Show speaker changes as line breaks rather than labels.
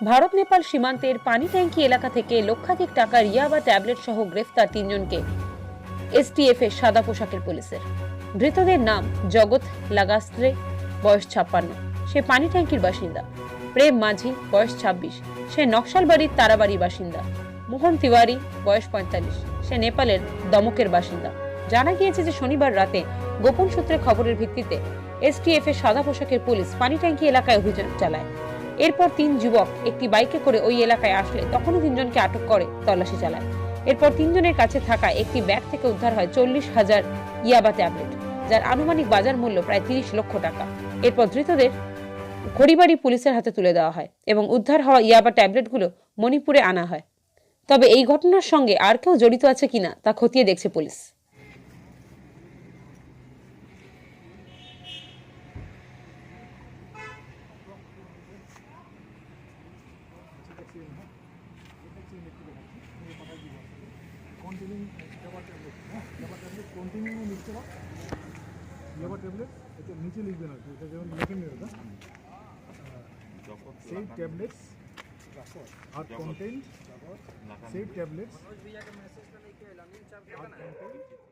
ভারত, নেপাল সীমান্তের পানি ট্যাঙ্কি এলাকা থেকে লক্ষাধিক টাকার ইয়াবা ট্যাবলেট সহ গ্রেফতার তিনজনকে। এসটিএফ এর সাদা পোশাকের পুলিশের। ধৃতদের নাম জগৎ লাগাস্ত্রে, বয়স ছাপ্পান্ন। সে পানি ট্যাঙ্কির বাসিন্দা। প্রেম মাঝি, বয়স ছাব্বিশ। সে নকশালবাড়ির তারাবাড়ির বাসিন্দা। মোহন তিওয়ারি, বয়স পঁয়তাল্লিশ। সে নেপালের দমকের বাসিন্দা। জানা গিয়েছে যে শনিবার রাতে গোপন সূত্রে খবরের ভিত্তিতে এসটিএফ এর সাদা পোশাকের পুলিশ পানি ট্যাঙ্কি এলাকায় অভিযান চালায়। এরপর তিন যুবক একটি বাইকে করে ওই এলাকায় আসলে। তখনই তিনজনকে আটক করে তল্লাশি চালায়। এরপর তিনজনের কাছে থাকা একটি ব্যাগ থেকে উদ্ধার হয় চল্লিশ হাজার ইয়াবা ট্যাবলেট, যার আনুমানিক বাজার মূল্য প্রায় তিরিশ লক্ষ টাকা। এরপর ধৃতদের খড়িবাড়ি পুলিশের হাতে তুলে দেওয়া হয় এবং উদ্ধার হওয়া ইয়াবা ট্যাবলেটগুলো মণিপুরে আনা হয়। তবে এই ঘটনার সঙ্গে আর কেউ জড়িত আছে কিনা তা খতিয়ে দেখছে পুলিশ।
কন্টিনিউ যাবার ট্যাবলেট হ্যাঁ যাবার ট্যাবলেট কন্টিনিউ লিখতে পার যাবার ট্যাবলেট এটা নিচে লিখবেন আর কি এটা যেমন লেখেন এটা সেই ট্যাবলেটস আর কন্টেন্ট সেই ট্যাবলেটস আর কন্টেন্ট